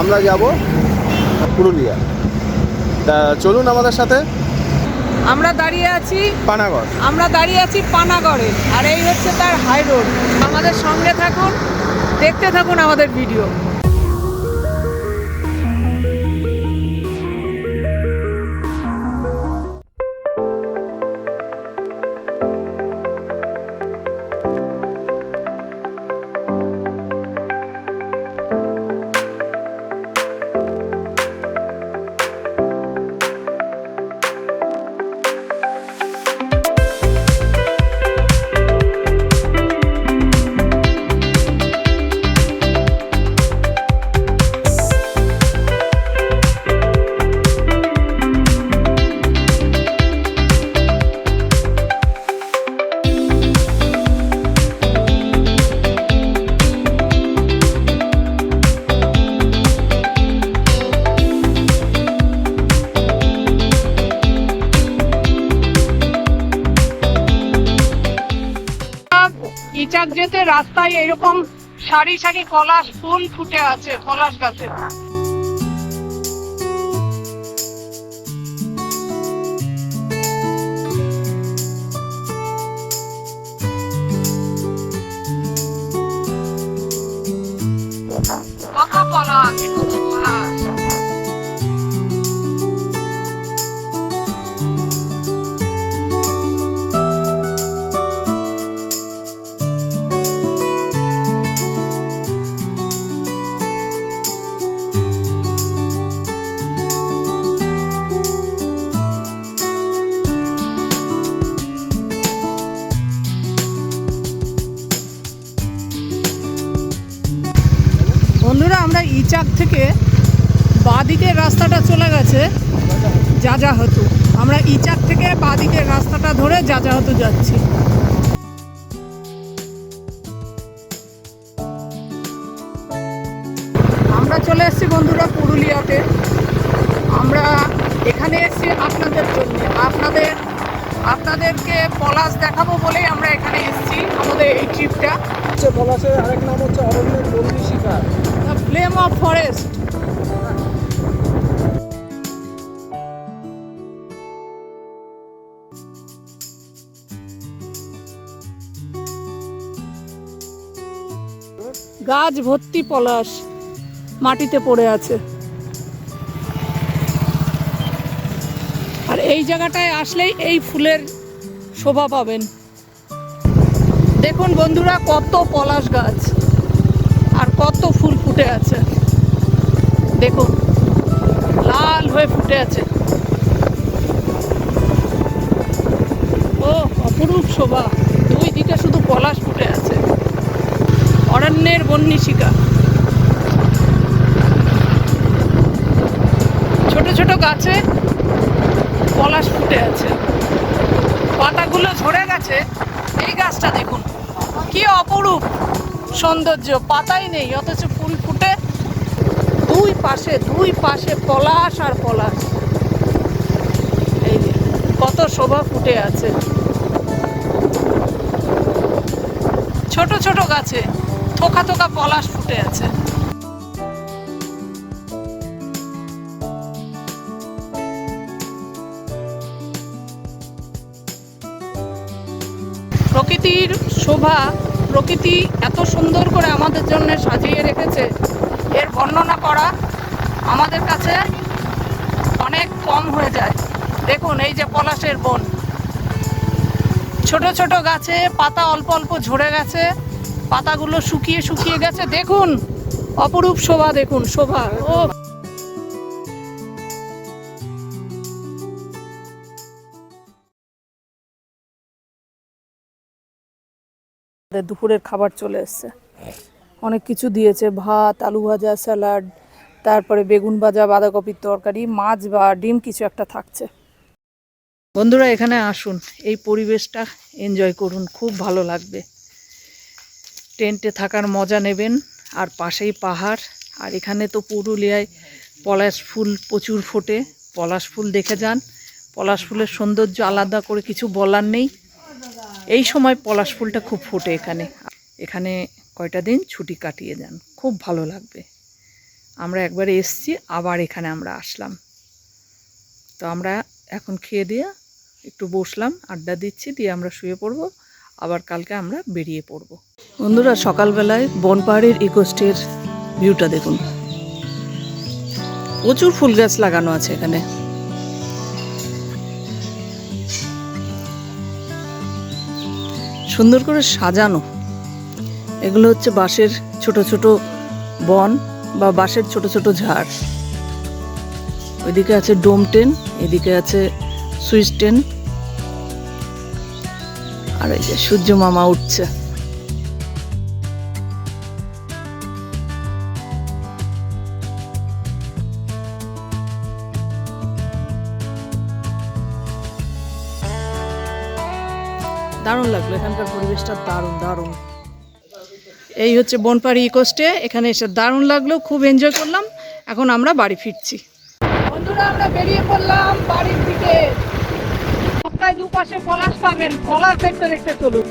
আমরা যাব পুরুলিয়া। তা চলুন আমাদের সাথে। আমরা দাঁড়িয়ে আছি পানাগড়। আমরা দাঁড়িয়ে আছি পানাগড়ে আর এই হচ্ছে তার হাই রোড আমাদের সঙ্গে থাকুন দেখতে থাকুন আমাদের ভিডিও ইচাক যেতে রাস্তায় এরকম সারি সারি পলাশ ফুল ফুটে আছে, পলাশ গাছে কত পলাশ পলাশ আমরা ইচাক থেকে বাদিকের রাস্তাটা চলে গেছে যাজাহতু আমরা ইচাক থেকে বাদিকের রাস্তাটা ধরে যাজাহতু যাচ্ছি। আমরা চলে এসেছি বন্ধুরা পুরুলিয়াতে। আমরা এখানে এসেছি আপনাদের জন্য। আপনাদের, আপনাদেরকে পলাশ দেখাবো বলেই আমরা এখানে এসেছি আমাদের এই ট্রিপটা পলাশের আরেক নাম হচ্ছে অরণ্যের বন্দি শিকার। গাছ ভর্তি পলাশ মাটিতে পড়ে আছে। আর এই জায়গাটায় আসলেই এই ফুলের শোভা পাবেন। দেখুন বন্ধুরা, কত পলাশ গাছ আর কত ফুল ফুটে আছে। দেখুন, লাল হয়ে ফুটে আছে। ও, অপরূপ শোভা। দুই দিকে শুধু পলাশ ফুটে আছে। অরণ্যের বন্যিশিকা ছোট ছোট গাছে পলাশ ফুটে আছে। পাতাগুলো ঝরে গেছে। এই গাছটা দেখুন, কি অপরূপ সৌন্দর্য। পাতাই নেই, অথচ পাশে, দুই পাশে পলাশ আর পলাশ। এই কত শোভা ফুটে আছে। ছোট ছোট গাছে থোকা থোকা পলাশ ফুটে আছে। প্রকৃতির শোভা, প্রকৃতি এত সুন্দর করে আমাদের জন্য সাজিয়ে রেখেছে। এর বর্ণনা করা আমাদের কাছে অনেক কম হয়ে যায়। দেখুন, এই যে পলাশের বন। ছোট ছোট গাছে পাতা অল্প অল্প ঝরে গেছে, পাতাগুলো শুকিয়ে শুকিয়ে গেছে। দেখুন, অপরূপ শোভা, দেখুন, শোভা। ও! দুপুরের খাবার চলে এসছে। অনেক কিছু দিয়েছে, ভাত, আলু ভাজা, স্যালাড। তারপরে বেগুন ভাজা, বাঁধাকপির তরকারি, মাছ বা ডিম কিছু একটা থাকছে। বন্ধুরা, এখানে আসুন, এই পরিবেশটা এনজয় করুন, খুব ভালো লাগবে। টেন্টে থাকার মজা নেবেন, আর পাশেই পাহাড়, আর এখানে তো পুরুলিয়ায় পলাশ ফুল প্রচুর ফোটে। পলাশ ফুল দেখে যান, পলাশ ফুলের সৌন্দর্য আলাদা করে কিছু বলার নেই। এই সময় পলাশ ফুলটা খুব ফোটে এখানে। এখানে কয়টা দিন ছুটি কাটিয়ে যান, খুব ভালো লাগবে। আমরা একবার এসছি, আবার এখানে আমরা আসলাম। তো আমরা এখন খেয়ে দিয়ে একটু বসলাম, আড্ডা দিচ্ছি, দিয়ে আমরা শুয়ে পড়ব, আবার কালকে আমরা বেরিয়ে পড়ব। বন্ধুরা, সকালবেলায় বনপাহাড়ের ইকোস্টের ভিউটা দেখুন। প্রচুর ফুল গাছ লাগানো আছে এখানে। সুন্দর করে সাজানো। এগুলো হচ্ছে বাঁশের ছোট ছোট বন। বা বাঁশের ছোট ছোট ঝাড়। ওইদিকে আছে ডোম টেন, এদিকে আছে সুইচ টেন। আর এই যে সূর্য মামা উঠছে। দারুণ লাগল, এখানকার পরিবেশটা দারুণ দারুণ। এই হচ্ছে বনপাড়ি ইকোস্টে এখানে এসে দারুণ লাগল, খুব এনজয় করলাম। এখন আমরা বাড়ি ফিরছি। বন্ধুরা, আমরা বেরিয়ে পড়লাম বাড়ির দিকে। দুপাশে পলাশ পাবেন, পলাশ দেখতে দেখতে চলুন।